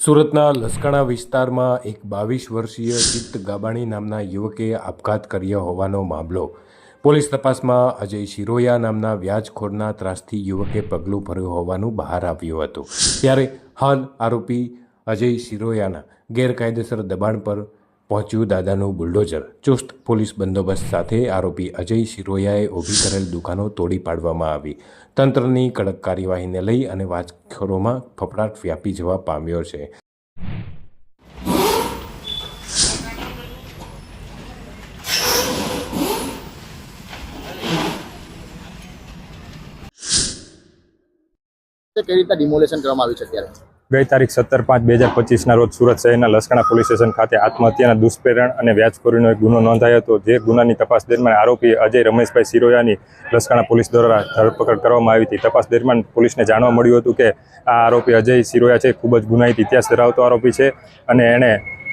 સુરતના લસકાણા વિસ્તારમાં એક બાવીસ વર્ષીય ચિત્ત ગાબાણી નામના યુવકે આપઘાત કર્યો હોવાનો મામલો. પોલીસ તપાસમાં અજય શિરોયા નામના વ્યાજખોરના ત્રાસથી યુવકે પગલું ભર્યું હોવાનું બહાર આવ્યું હતું. ત્યારે હાલ આરોપી અજય શિરોયાના ગેરકાયદેસર દબાણ પર પહોંચ્યું દાદાનું બુલડોઝર. ચુસ્ત પોલીસ બંદોબસ્ત સાથે આરોપી અજય શિરોયાએ ઊભી કરેલ દુકાનો તોડી પાડવામાં આવી. તંત્રની કડક કાર્યવાહીને લઈ અને વાજખોરોમાં ફફડાટ વ્યાપી જવા પામ્યો છે. કેવી રીતે ડિમોલેશન કરવામાં આવ્યું છે અત્યારે? ગઈ તારીખ સત્તર પાંચ બે હજાર પચીસના રોજ સુરત શહેરના લસકણા પોલીસ સ્ટેશન ખાતે આત્મહત્યાના દુષ્પ્રેરણ અને વ્યાજખોરીનો એક ગુનો નોંધાયો હતો. જે ગુનાની તપાસ દરમિયાન આરોપી અજય રમેશભાઈ સિરોયાની લસકણા પોલીસ દ્વારા ધરપકડ કરવામાં આવી હતી. તપાસ દરમિયાન પોલીસને જાણવા મળ્યું હતું કે આ આરોપી અજય સિરોયા છે. ખૂબ જ ગુનાહિત ઇતિહાસ ધરાવતો આરોપી છે અને એણે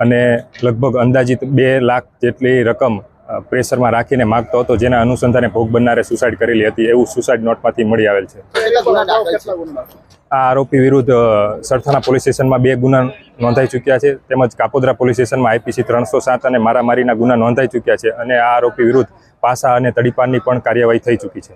અને લગભગ અંદાજિત બે લાખ જેટલી રકમ પ્રેશરમાં રાખીને માગતો હતો, જેના અનુસંધાને ભોગ બનનારે સુસાઇડ કરેલી હતી, એવું સુસાઇડ નોટમાંથી મળી આવેલ છે. આ આરોપી વિરુદ્ધ સરથાણા પોલીસ સ્ટેશનમાં બે ગુના નોંધાઈ ચૂક્યા છે, તેમજ કાપોદ્રા પોલીસ સ્ટેશનમાં આઈપીસી ત્રણસો સાત અને મારામારીના ગુના નોંધાઈ ચૂક્યા છે, અને આ આરોપી વિરુદ્ધ પાસા અને તડીપારની પણ કાર્યવાહી થઈ ચૂકી છે.